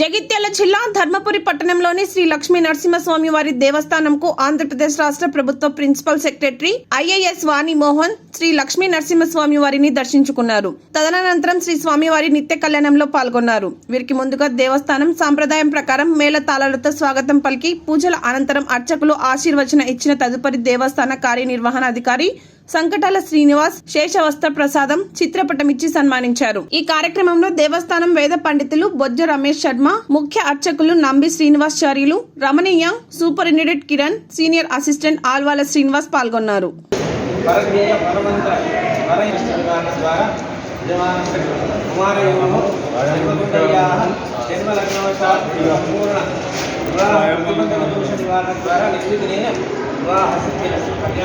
జగిత్యాల చిల్లా ధర్మపురి పట్టణంలోని శ్రీ లక్ష్మీ నరసింహస్వామి వారి దేవస్థానంకు ఆంధ్రప్రదేశ్ రాష్ట్ర ప్రభుత్వ principal secretary IAS Vani Mohan Shri Lakshmi Narasimhaswamy వారిని దర్శించుకున్నారు. తదనంతరం శ్రీ స్వామివారి నిత్య కళ్యాణంలో పాల్గొన్నారు. వీరికి ముందుగా దేవస్థానం సాంప్రదాయం ప్రకారం మేళతాళాలతో స్వాగతం పలికి పూజల అనంతరం అర్చకులు ఆశీర్వచన ఇచ్చిన తదుపరి దేవస్థాన కార్యనిర్వహణ అధికారి సంకటాల శ్రీనివాస్ శేషవస్త్ర ప్రసాదం చిత్రపటం ఇచ్చి సన్మానించారు ఈ కార్యక్రమంలో దేవస్థానం వేద పండితులు బొజ్జ రమేష్ శర్మ ముఖ్య అర్చకులు నంబి శ్రీనివాసాచార్యులు రమణీయ superintendent Kiran senior assistant Alwala Srinivas పాల్గొన్నారు ద్వారా